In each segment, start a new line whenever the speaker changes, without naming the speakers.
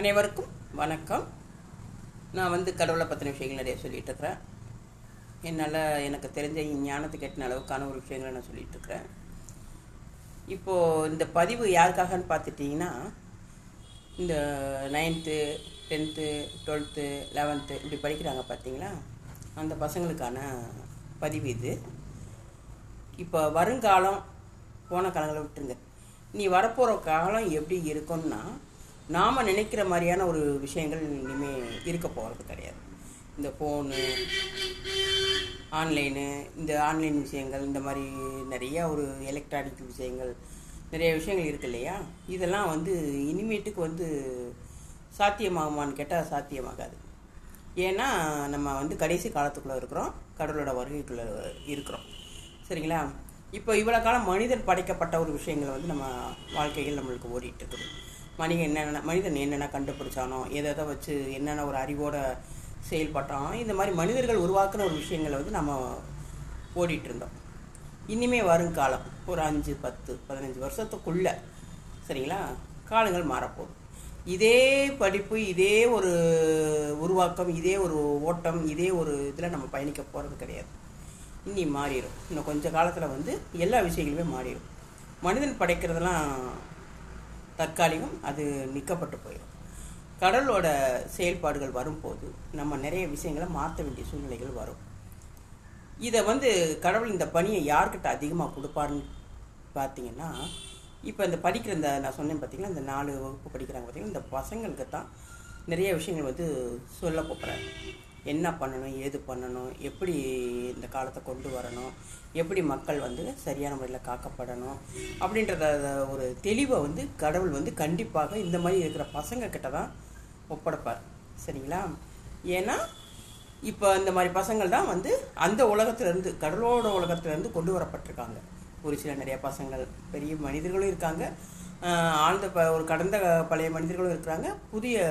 அனைவருக்கும் வணக்கம். நான் வந்து கடவுளை பற்றின விஷயங்கள் நிறைய சொல்லிகிட்ருக்கிறேன் என்னால் எனக்கு தெரிஞ்ச ஞானத்துக்கு எட்டின அளவுக்கான ஒரு விஷயங்களை நான் சொல்லிகிட்ருக்கிறேன் இப்போது இந்த பதிவு யாருக்காகன்னு பார்த்துட்டிங்கன்னா இந்த நைன்த்து டென்த்து டுவெல்த்து லெவன்த்து இப்படி படிக்கிறாங்க பார்த்தீங்களா? அந்த பசங்களுக்கான பதிவு இது. இப்போ வருங்காலம் போன காலங்களை விட்டுருங்க. நீ வரப்போகிற காலம் எப்படி இருக்கும்னா நாம் நினைக்கிற மாதிரியான ஒரு விஷயங்கள் இனிமேல் இருக்க போகிறது கிடையாது. இந்த ஃபோனு ஆன்லைனு இந்த ஆன்லைன் விஷயங்கள் இந்த மாதிரி நிறையா ஒரு எலக்ட்ரானிக் விஷயங்கள் நிறைய விஷயங்கள் இருக்கு இல்லையா? இதெல்லாம் வந்து இனிமேட்டுக்கு வந்து சாத்தியமாகுமான்னு கேட்டால் சாத்தியமாகாது. ஏன்னா நம்ம வந்து கடைசி காலத்துக்குள்ளே இருக்கிறோம் கடவுளோட வருகைக்குள்ளே இருக்கிறோம். சரிங்களா? இப்போ இவ்வளோ காலம் மனிதன் படைக்கப்பட்ட ஒரு விஷயங்களை வந்து நம்ம வாழ்க்கையில் நம்மளுக்கு ஓடிட்டு இருக்குது. மனிதன் என்னென்ன மனிதன் என்னென்ன கண்டுபிடிச்சானோ எதை எதை வச்சு என்னென்ன ஒரு அறிவோட செயல்பட்டானோ இந்த மாதிரி மனிதர்கள் உருவாக்குற ஒரு விஷயங்களை வந்து நம்ம ஓடிட்டுருந்தோம் இனிமே வருங்காலம் ஒரு அஞ்சு பத்து பதினஞ்சு வருஷத்துக்குள்ள சரிங்களா? காலங்கள் மாறப்போகுது. இதே படிப்பு இதே ஒரு உருவாக்கம் இதே ஒரு ஓட்டம் இதே ஒரு இதில் நம்ம பயணிக்க போகிறது கிடையாது. இனி மாறிடும். இன்னும் கொஞ்சம் காலத்தில் வந்து எல்லா விஷயங்களுமே மாறிடும். மனிதன் படைக்கிறதெல்லாம் தற்காலிகம் அது நிற்கப்பட்டு போயிடும். கடலோட செயல்பாடுகள் வரும்போது நம்ம நிறைய விஷயங்களை மாற்ற வேண்டிய சூழ்நிலைகள் வரும். இதை வந்து கடவுள் இந்த பணியை யார்கிட்ட அதிகமாக கொடுப்பாருன்னு பார்த்தீங்கன்னா இப்போ இந்த படிக்கிற இந்த நான் சொன்னேன் பார்த்தீங்கன்னா இந்த நாலு வகுப்பு படிக்கிறாங்க பார்த்தீங்கன்னா இந்த பசங்களுக்கு தான் நிறைய விஷயங்கள் வந்து சொல்ல போகிறாங்க என்ன பண்ணணும் ஏது பண்ணணும் எப்படி இந்த காலத்தை கொண்டு வரணும் எப்படி மக்கள் வந்து சரியான முறையில் காக்கப்படணும் அப்படின்றத ஒரு தெளிவை வந்து கடவுள் வந்து கண்டிப்பாக இந்த மாதிரி இருக்கிற பசங்க கிட்ட தான் ஒப்படைப்பார். சரிங்களா? ஏன்னா இப்போ இந்த மாதிரி பசங்கள் தான் வந்து அந்த உலகத்துலேருந்து கடலோட உலகத்துலேருந்து கொண்டு வரப்பட்டிருக்காங்க. ஒரு சில நிறைய பசங்கள் பெரிய மனிதர்களும் இருக்காங்க. ஆழ்ந்த ப ஒரு கடந்த பழைய மனிதர்களும் இருக்கிறாங்க. புதிய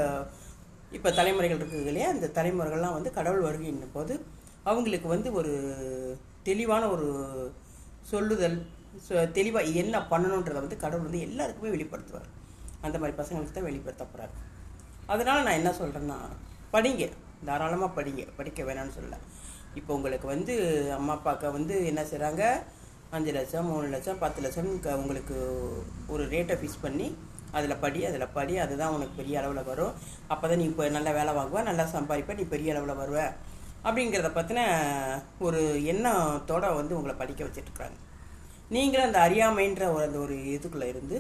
இப்போ தலைமுறைகள் இருக்குது இல்லையா? அந்த தலைமுறைகள்லாம் வந்து கடவுள் வருகின்ற போது அவங்களுக்கு வந்து ஒரு தெளிவான ஒரு சொல்லுதல் தெளிவாக என்ன பண்ணணுன்றதை வந்து கடவுள் வந்து எல்லாருக்குமே வெளிப்படுத்துவார். அந்த மாதிரி பசங்களுக்கு தான் வெளிப்படுத்த போகிறார் அதனால் நான் என்ன சொல்கிறேன்னா படிங்க. தாராளமாக படிங்க. படிக்க வேணாம்னு சொல்லலை. இப்போ உங்களுக்கு வந்து அம்மா அப்பாக்க வந்து என்ன செய்கிறாங்க அஞ்சு லட்சம் மூணு லட்சம் பத்து லட்சம் உங்களுக்கு ஒரு ரேட்டை ஃபிக்ஸ் பண்ணி அதில் படி அதில் படி அதுதான் உனக்கு பெரிய அளவில் வரும். அப்போ தான் நீ இப்போ நல்லா வேலை வாங்குவ நல்லா சம்பாதிப்ப நீ பெரிய அளவில் வருவ. அப்படிங்கிறத பற்றின ஒரு எண்ணத்தோட வந்து உங்களை படிக்க வச்சிட்ருக்குறாங்க நீங்களும் அந்த அறியாமைன்ற ஒரு அந்த ஒரு இதுக்குள்ளே இருந்து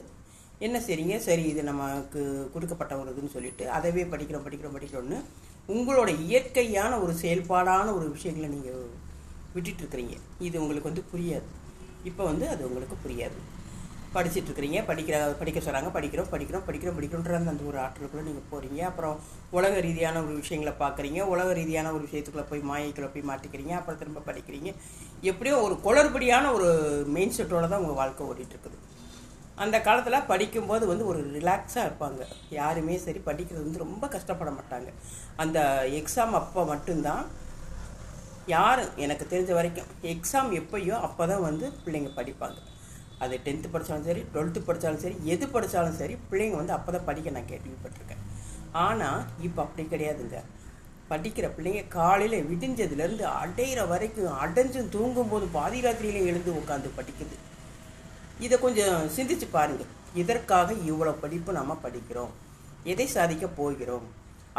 என்ன சரிங்க சரி இது நமக்கு கொடுக்கப்பட்ட ஒரு இதுன்னு சொல்லிட்டு அதவே படிக்கிறோம் படிக்கிறோம் படிக்கிறோம்னு உங்களோட இயற்கையான ஒரு செயல்பாடான ஒரு விஷயங்களை நீங்கள் விட்டுட்டுருக்குறீங்க இது உங்களுக்கு வந்து புரியாது. இப்போ வந்து அது உங்களுக்கு புரியாது. படிச்சிட்டு இருக்கிறீங்க படிக்கிற படிக்க சொல்கிறாங்க படிக்கிறோம் படிக்கிறோம் படிக்கிறோம் படிக்கிறோன்ற அந்த அந்த ஒரு ஆற்றலுக்குள்ளே நீங்கள் போகிறீங்க அப்புறம் உலக ரீதியான ஒரு விஷயங்களை பார்க்குறீங்க உலக ரீதியான ஒரு விஷயத்துக்குள்ளே போய் மாயைக்குள்ளே போய் மாட்டிக்கிறீங்க. அப்புறம் திரும்ப படிக்கிறீங்க. எப்படியோ ஒரு குளறுபடியான ஒரு மெயின் செட்டோட தான் உங்கள் வாழ்க்கை ஓடிட்டுருக்குது. அந்த காலத்தில் படிக்கும்போது வந்து ஒரு ரிலாக்ஸாக இருப்பாங்க. யாருமே சரி படிக்கிறது வந்து ரொம்ப கஷ்டப்பட மாட்டாங்க. அந்த எக்ஸாம் அப்போ மட்டும்தான் யார் எனக்கு தெரிஞ்ச வரைக்கும் எக்ஸாம் எப்பயோ அப்போ தான் வந்து பிள்ளைங்க படிப்பாங்க. அது டென்த்து படித்தாலும் சரி டுவெல்த்து படித்தாலும் சரி எது படித்தாலும் சரி பிள்ளைங்க வந்து அப்போ தான் படிக்க நான் கேள்விப்பட்டிருக்கேன். ஆனால் இப்போ அப்படி கிடையாதுங்க. படிக்கிற பிள்ளைங்க காலையில் விடிஞ்சதுலேருந்து அடையிற வரைக்கும் அடைஞ்சும் தூங்கும்போது பாதி ராத்திரியிலையும் எழுந்து உட்காந்து படிக்குது. இதை கொஞ்சம் சிந்திச்சு பாருங்கள் இதற்காக இவ்வளோ படிப்பு நம்ம படிக்கிறோம். எதை சாதிக்க போகிறோம்?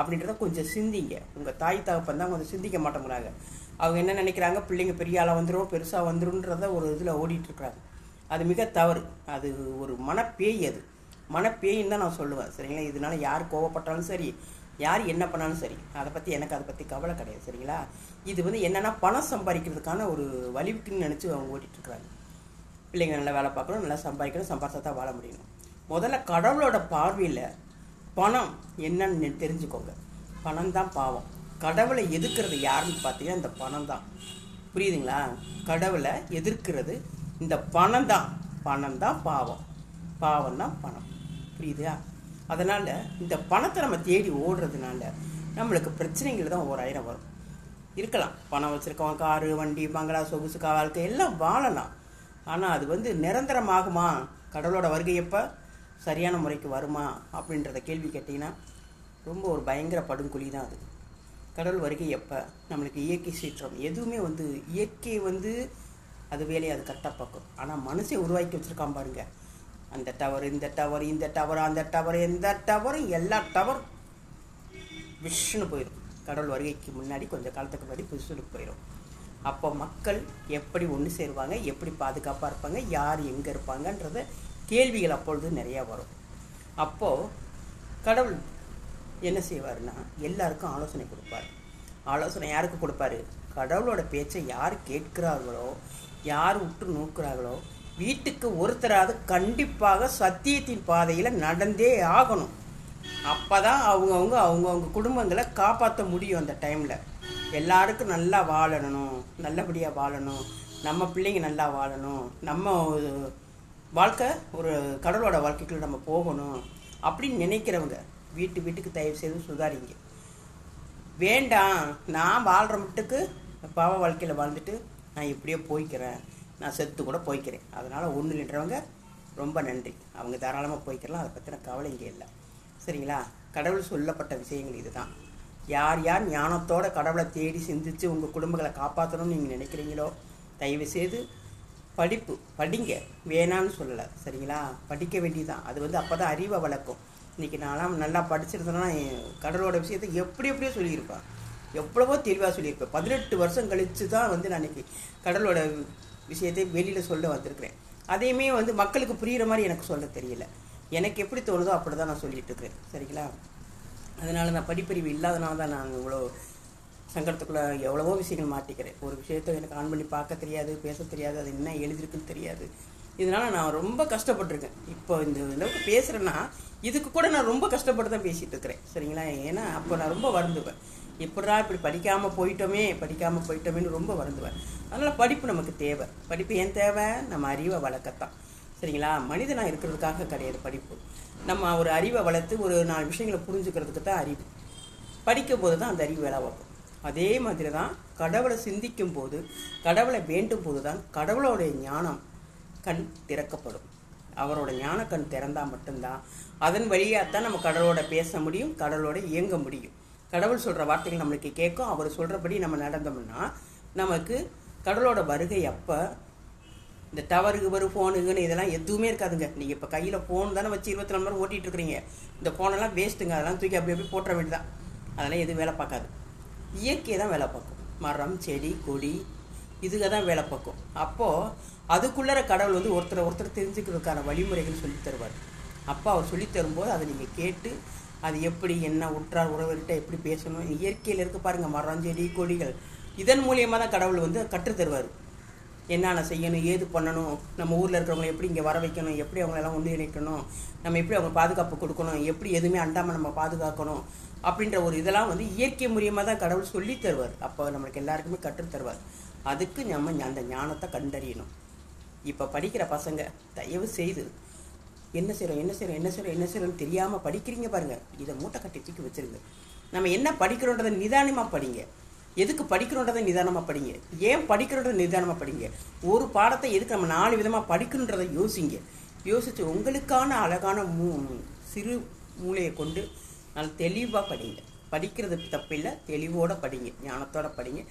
அப்படின்றத கொஞ்சம் சிந்திங்க. உங்கள் தாய் தகப்பன் தான் கொஞ்சம் சிந்திக்க மாட்டேங்கிறாங்க. அவங்க என்ன நினைக்கிறாங்க? பிள்ளைங்க பெரிய ஆளாக வந்துடும் பெருசாக வந்துடும்ன்றத ஒரு இதில் ஓடிட்டுருக்குறாங்க அது மிக தவறு. அது ஒரு மனப்பேய் அது. மனப்பேயின்னு தான் நான் சொல்லுவேன். சரிங்களா? இதனால யார் கோவப்பட்டாலும் சரி யார் என்ன பண்ணாலும் சரி அதை பற்றி எனக்கு அதை பற்றி கவலை கிடையாது. சரிங்களா? இது வந்து என்னென்னா பணம் சம்பாதிக்கிறதுக்கான ஒரு வலிவுக்குன்னு நினச்சி அவங்க ஓட்டிகிட்ருக்குறாங்க பிள்ளைங்க நல்லா வேலை பார்க்கணும் நல்லா சம்பாதிக்கணும் சம்பாதிச்சா தான் வாழ முடியும் முதல்ல கடவுளோட பார்வையில் பணம் என்னன்னு தெரிஞ்சுக்கோங்க. பணம் தான் பாவம். கடவுளை எதிர்க்கிறது யாருன்னு பார்த்தீங்கன்னா இந்த பணம் தான். புரியுதுங்களா? கடவுளை எதிர்க்கிறது இந்த பணம் தான். பணம் தான் பாவம். பாவம் தான் பணம். புரியுதா அதனால் இந்த பணத்தை நம்ம தேடி ஓடுறதுனால நம்மளுக்கு பிரச்சனைகள் தான் ஓராயிரம் வரும். இருக்கலாம். பணம் வச்சுருக்கவன் காரு வண்டி பங்களா சொகுசு வாழ்க்கை எல்லாம் வாழலாம். ஆனால் அது வந்து நிரந்தரமாகுமா? கடவுளோட வருகை எப்போ? சரியான முறைக்கு வருமா? அப்படின்றத கேள்வி கேட்டிங்கன்னா ரொம்ப ஒரு பயங்கர படுங்கொலி தான் அது. கடவுள் வருகை எப்போ? நம்மளுக்கு இயற்கை சீற்றம். எதுவுமே வந்து இயற்கை வந்து அது வேலையை அது கரெக்டாக பார்க்கும் ஆனால் மனசை உருவாக்கி வச்சுருக்கான் பாருங்க. அந்த டவர் இந்த டவர் இந்த டவர் அந்த டவர் எந்த டவரும் எல்லா டவர் விஷ்ணு போயிடும் கடவுள் வருகைக்கு முன்னாடி கொஞ்சம் காலத்துக்கு முன்னாடி விஷ்ணுக்கு போயிடும் அப்போ மக்கள் எப்படி ஒன்று சேருவாங்க எப்படி பாதுகாப்பாக இருப்பாங்க யார் எங்கே இருப்பாங்கன்றத கேள்விகள் அப்பொழுது நிறையா வரும். அப்போது கடவுள் என்ன செய்வாருன்னா எல்லாருக்கும் ஆலோசனை கொடுப்பார். ஆலோசனை யாருக்கு கொடுப்பாரு? கடவுளோட பேச்சை யார் கேட்கிறார்களோ யார் உற்று நோக்குறார்களோ வீட்டுக்கு ஒருத்தராவது கண்டிப்பாக சத்தியத்தின் பாதையில் நடந்தே ஆகணும். அப்பதான் அவங்கவுங்க அவங்கவுங்க குடும்பங்களை காப்பாற்ற முடியும் அந்த டைமில். எல்லாருக்கும் நல்லா வாழணும் நல்லபடியாக வாழணும். நம்ம பிள்ளைங்க நல்லா வாழணும். நம்ம வாழ்க்கை ஒரு கடவுளோட வாழ்க்கைக்குள்ள நம்ம போகணும் அப்படின்னு நினைக்கிறவங்க வீட்டு வீட்டுக்கு தயவு செய்து சுதாரிங்க. வேண்டாம் நான் வாழ்கிற மட்டுக்கு பாவ வாழ்க்கையில் வாழ்ந்துட்டு நான் இப்படியே போய்க்கிறேன். நான் செத்து கூட போய்க்கிறேன். அதனால் ஒன்று நின்றவங்க ரொம்ப நன்றி. அவங்க தாராளமாக போய்க்கலாம். அதை பற்றின கவலை இங்கே இல்லை. சரிங்களா? கடவுள் சொல்லப்பட்ட விஷயங்கள் இதுதான். யார் யார் ஞானத்தோட கடவுளை தேடி சிந்திச்சு உங்கள் குடும்பங்களை காப்பாற்றணும்னு நீங்கள் நினைக்கிறீங்களோ தயவுசெய்து படிப்பு படிங்க. வேணான்னு சொல்லலை. சரிங்களா? படிக்க வேண்டியதுதான். அது வந்து அப்போ தான் அறிவை வளர்க்கும். இன்றைக்கி நான்லாம் நல்லா படிச்சிருந்தேன்னா என் கடலோட விஷயத்தை எப்படி எப்படியோ சொல்லியிருப்பேன் எவ்வளவோ தெளிவாக சொல்லியிருப்பேன் பதினெட்டு வருஷம் கழித்து தான் வந்து நான் இன்னைக்கு கடலோட விஷயத்தை வெளியில் சொல்ல வந்திருக்கிறேன். அதையுமே வந்து மக்களுக்கு புரிகிற மாதிரி எனக்கு சொல்ல தெரியல. எனக்கு எப்படி தோணுதோ அப்படி தான் நான் சொல்லிகிட்டு இருக்கிறேன் சரிங்களா? அதனால் நான் படிப்பறிவு இல்லாதனால தான் நான் இவ்வளோ சங்கடத்துக்குள்ளே எவ்வளவோ விஷயங்கள் மாட்டிக்கிறேன். ஒரு விஷயத்தை எனக்கு ஆன் பண்ணி பார்க்க தெரியாது பேச தெரியாது அது என்ன எழுதியிருக்குன்னு தெரியாது. இதனால் நான் ரொம்ப கஷ்டப்பட்டிருக்கேன். இப்போ இந்த அளவுக்கு பேசுகிறேன்னா இதுக்கு கூட நான் ரொம்ப கஷ்டப்பட்டு தான் பேசிகிட்டு இருக்கிறேன். சரிங்களா? ஏன்னா அப்போ நான் ரொம்ப வருந்துவேன். எப்படா இப்படி படிக்காமல் போயிட்டோமே படிக்காமல் போயிட்டோமேன்னு ரொம்ப வருந்துவேன். அதனால் படிப்பு நமக்கு தேவை. படிப்பு ஏன் தேவை? நம்ம அறிவை வளர்க்கத்தான். சரிங்களா? மனிதனாக இருக்கிறதுக்காக கிடையாது படிப்பு. நம்ம ஒரு அறிவை வளர்த்து ஒரு நாலு விஷயங்களை புரிஞ்சுக்கிறதுக்கு தான் அறிவு. படிக்கும் போது தான் அந்த அறிவு வேலை பார்க்கும் அதே மாதிரி தான் கடவுளை சிந்திக்கும் போது கடவுளை வேண்டும் போது தான் கடவுளோடைய ஞானம் கண் திறக்கப்படும். அவரோட ஞான கண் திறந்தால் மட்டும்தான். அதன் வழியாக தான் நம்ம கடவுளோட பேச முடியும் கடவுளோட இயங்க முடியும். கடவுள் சொல்கிற வார்த்தைகள் நம்மளுக்கு கேட்கும். அவர் சொல்கிறபடி நம்ம நடந்தோம்னா நமக்கு கடவுளோட வருகை அப்போ இந்த டவருக்கு வரும் ஃபோனுக்குன்னு இதெல்லாம் எதுவுமே இருக்காதுங்க. நீங்கள் இப்போ கையில் ஃபோன் தானே வச்சு இருபத்தி நாலு மணி ஓட்டிகிட்டு இருக்கிறீங்க. இந்த ஃபோனெல்லாம் வேஸ்ட்டுங்க அதெல்லாம் தூக்கி அப்படி அப்படி போட்டுற வேண்டியதான் அதெல்லாம் எதுவும் வேலை பார்க்காது. இயற்கை தான் வேலை பார்க்கும். மரம் செடி கொடி இதுக தான் வேலை பக்கம் அப்போது அதுக்குள்ளே கடவுள் வந்து ஒருத்தரை ஒருத்தர் தெரிஞ்சுக்கிறதுக்கான வழிமுறைகள் சொல்லித் தருவார். அப்போ அவர் சொல்லித் தரும்போது அதை நீங்கள் கேட்டு அது எப்படி என்ன உற்றார் உறவர்கிட்ட எப்படி பேசணும் இயற்கையில் இருக்க பாருங்கள் மரம் செடி கொடிகள். இதன் மூலியமாக தான் கடவுள் வந்து கற்றுத்தருவார் என்னென்ன செய்யணும் ஏது பண்ணணும் நம்ம ஊரில் இருக்கிறவங்களை எப்படி இங்கே வர வைக்கணும் எப்படி அவங்களெல்லாம் ஒன்று இணைக்கணும் நம்ம எப்படி அவங்க பாதுகாப்பு கொடுக்கணும் எப்படி எதுவுமே அண்டாமல் நம்ம பாதுகாக்கணும் அப்படின்ற ஒரு இதெல்லாம் வந்து இயற்கை மூலியமாக தான் கடவுள் சொல்லி தருவார். அப்போ நம்மளுக்கு எல்லாருக்குமே கற்றுத் தருவார். அதுக்கு நம்ம அந்த ஞானத்தை கண்டறியணும். இப்போ படிக்கிற பசங்க தயவு செய்து என்ன செய்கிறோம் என்ன செய்கிறோம் என்ன செய்கிறோம் என்ன செய்கிறோம்னு தெரியாமல் படிக்கிறீங்க பாருங்க. இதை மூட்டை கட்டி தூக்கி வச்சிருங்க. நம்ம என்ன படிக்கிறோன்றதை நிதானமாக படிங்க. எதுக்கு படிக்கிறோன்றதை நிதானமாக படிங்க. ஏன் படிக்கிறோன்றதை நிதானமாக படிங்க. ஒரு பாடத்தை எதுக்கு நம்ம நாலு விதமாக படிக்கணுன்றதை யோசிங்க. யோசித்து உங்களுக்கான அழகான மூ சிறு மூளையை கொண்டு நல்ல தெளிவாக படிங்க. படிக்கிறது தப்பில்லை தெளிவோட படிங்க ஞானத்தோட படிங்க.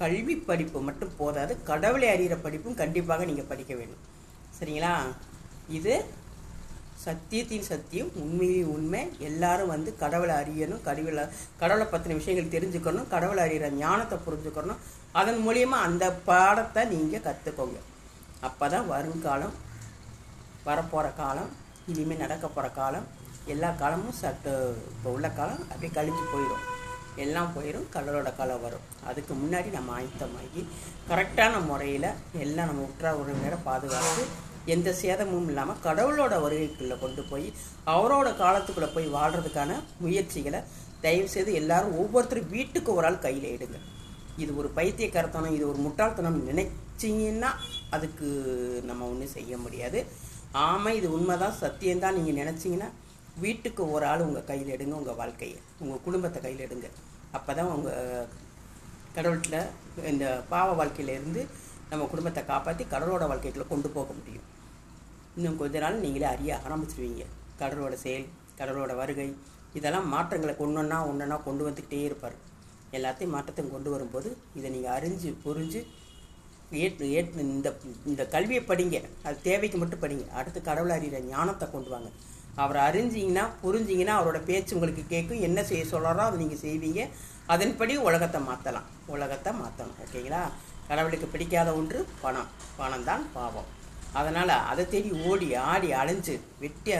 கல்வி படிப்பு மட்டும் போதாது கடவுளை அறிகிற படிப்பும் கண்டிப்பாக நீங்கள் படிக்க வேண்டும். சரிங்களா? இது சத்தியத்தின் சத்தியம் உண்மையின் உண்மை. எல்லாரும் வந்து கடவுளை அறியணும் கடவுளை கடவுளை பற்றின விஷயங்கள் தெரிஞ்சுக்கணும் கடவுளை அறிகிற ஞானத்தை புரிஞ்சுக்கணும். அதன் மூலியமாக அந்த பாடத்தை நீங்கள் கற்றுக்கோங்க அப்போ தான் வருங்காலம் வரப்போகிற காலம் இனிமேல் நடக்க போகிற காலம் எல்லா காலமும் சட்டு இப்போ உள்ள காலம் அப்படியே கழிஞ்சு போயிடும் எல்லாம் போயிடும் கடவுளோட கலை வரும். அதுக்கு முன்னாடி நம்ம ஆயத்தமாகி கரெக்டான முறையில் எல்லாம் நம்ம உற்றார் உறவினரை பாதுகாத்து எந்த சேதமும் இல்லாமல் கடவுளோட வருகைக்குள்ளே கொண்டு போய் அவரோட காலத்துக்குள்ளே போய் வாழ்கிறதுக்கான முயற்சிகளை தயவு செய்து எல்லாரும் ஒவ்வொருத்தரும் வீட்டுக்கு ஒரு ஆள் கையில் எடுங்க. இது ஒரு பைத்தியக்காரத்தனம் இது ஒரு முட்டாள்தனம் நினைச்சிங்கன்னா அதுக்கு நம்ம ஒன்றும் செய்ய முடியாது. ஆமாம் இது உண்மைதான் சத்தியம்தான். நீங்கள் நினச்சிங்கன்னா வீட்டுக்கு ஒரு ஆள் உங்கள் கையில் எடுங்க உங்கள் வாழ்க்கையை உங்கள் குடும்பத்தை கையில் எடுங்க. அப்போ தான் உங்கள் கடவுள்கிட்ட இந்த பாவ வாழ்க்கையிலேருந்து நம்ம குடும்பத்தை காப்பாற்றி கடவுளோட வாழ்க்கைக்குள்ளே கொண்டு போக முடியும். இன்னும் கொஞ்ச நாள் நீங்களே அறிய ஆரம்பிச்சிருவீங்க. கடவுளோட செயல் கடவுளோட வருகை இதெல்லாம் மாற்றங்களை ஒன்றொன்னா ஒன்றொன்னா கொண்டு வந்துக்கிட்டே இருப்பார். எல்லாத்தையும் மாற்றத்தை கொண்டு வரும்போது இதை நீங்கள் அறிஞ்சு புரிஞ்சு ஏற்று ஏற்று இந்த இந்த கல்வியை படிங்க. அது தேவைக்கு மட்டும் படிங்க. அடுத்து கடவுள் அறிகிற ஞானத்தை கொண்டு வாங்க. அவரை அறிஞ்சிங்கன்னா புரிஞ்சிங்கன்னா அவரோட பேச்சு உங்களுக்கு கேட்கும். என்ன செய்ய சொல்கிறாரோ அதை நீங்கள் செய்வீங்க. அதன்படி உலகத்தை மாற்றலாம் உலகத்தை மாற்றணும் ஓகேங்களா? கடவுளுக்கு பிடிக்காத ஒன்று பணம். பணம் தான் பாவம். அதனால் அதை தேடி ஓடி ஆடி அலைஞ்சு வெட்டிய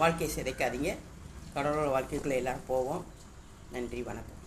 வாழ்க்கையை சிதைக்காதீங்க. கடவுளோட வாழ்க்கைக்குள்ளே எல்லாரும் போவோம். நன்றி வணக்கம்.